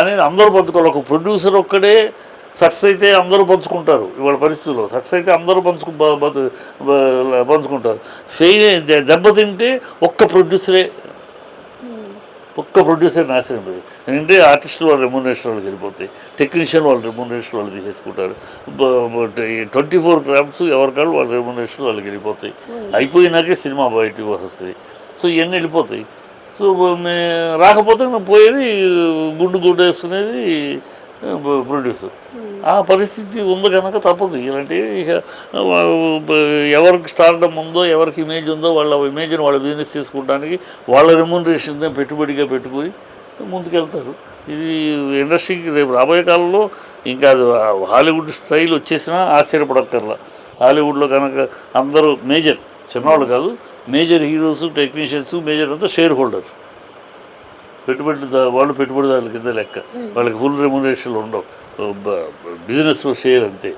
అనేది అందరూ పంచుకోవాలి. ఒక ప్రొడ్యూసర్ ఒక్కడే సక్సెస్ అయితే అందరూ పంచుకుంటారు. ఇవాళ పరిస్థితుల్లో సక్సెస్ అయితే అందరూ పంచుకు పంచుకుంటారు. ఫెయిల్ దెబ్బతింటే ఒక్క ప్రొడ్యూసరే ఒక్క ప్రొడ్యూసర్ నాశనం పోయి ఎందుకంటే ఆర్టిస్టులు వాళ్ళ రెమ్యునరేషన్ వాళ్ళకి వెళ్ళిపోతాయి. టెక్నీషియన్ వాళ్ళ రెమ్యునరేషన్ వాళ్ళు తీసేసుకుంటారు. ట్వంటీ ఫోర్ క్రాఫ్ట్స్ ఎవరికాళ్ళు వాళ్ళ రెమ్యునరేషన్ వాళ్ళకి వెళ్ళిపోతాయి. అయిపోయినాకే సినిమా బయటకు వస్తుంది. సో ఇవన్నీ వెళ్ళిపోతాయి. సో రాకపోతే మేము పోయేది గుండు గుడ్డు వేసుకునేది ప్రొడ్యూసర్ ఆ పరిస్థితి ఉంది కనుక తప్పదు. ఇలాంటి ఇక ఎవరికి స్టార్డమ్ ఉందో ఎవరికి ఇమేజ్ ఉందో వాళ్ళ ఇమేజ్ని వాళ్ళ బిజినెస్ చేసుకోవడానికి వాళ్ళ రెమ్యూనరేషన్ పెట్టుబడిగా పెట్టుకుని ముందుకెళ్తారు. ఇది ఇండస్ట్రీకి రేపు రాబోయే కాలంలో ఇంకా అది హాలీవుడ్ స్టైల్ వచ్చేసినా ఆశ్చర్యపడక్కర్లా. హాలీవుడ్లో కనుక అందరూ మేజర్ చిన్నవాళ్ళు కాదు మేజర్ హీరోస్ టెక్నీషియన్స్ మేజర్ అంతా షేర్ హోల్డర్స్. పెట్టుబడి వాళ్ళు పెట్టుబడిదారుల కింద లెక్క. వాళ్ళకి ఫుల్ రెమ్యునరేషన్లు ఉండవు. బిజినెస్లో షేర్ అంతే.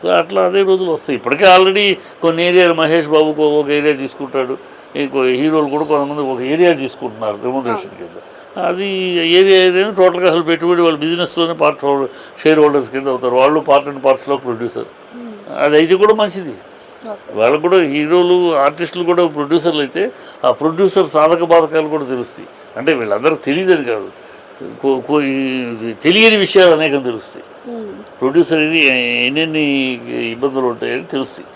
సో అట్లా అదే రోజులు వస్తాయి. ఇప్పటికే ఆల్రెడీ కొన్ని ఏరియాలు మహేష్ బాబుకు ఒక ఏరియా తీసుకుంటాడు. ఇంకో హీరోలు కూడా కొంతమంది ఒక ఏరియా తీసుకుంటున్నారు రెమ్యునరేషన్ కింద. అది ఏరియా ఏరియా టోటల్గా అసలు పెట్టుబడి వాళ్ళు బిజినెస్లోనే పార్ట్ షేర్ హోల్డర్స్ కింద అవుతారు. వాళ్ళు పార్ట్ అండ్ పార్ట్స్లో ప్రొడ్యూసర్ అది అయితే కూడా మంచిది. వాళ్ళకు కూడా హీరోలు ఆర్టిస్టులు కూడా ప్రొడ్యూసర్లు అయితే ఆ ప్రొడ్యూసర్ సాధక బాధకాలు కూడా తెలుస్తాయి. అంటే వీళ్ళందరూ తెలియదని కాదు. తెలియని విషయాలు అనేకం తెలుస్తాయి. ప్రొడ్యూసర్ ఇది ఎన్నెన్ని ఇబ్బందులు ఉంటాయని తెలుస్తాయి.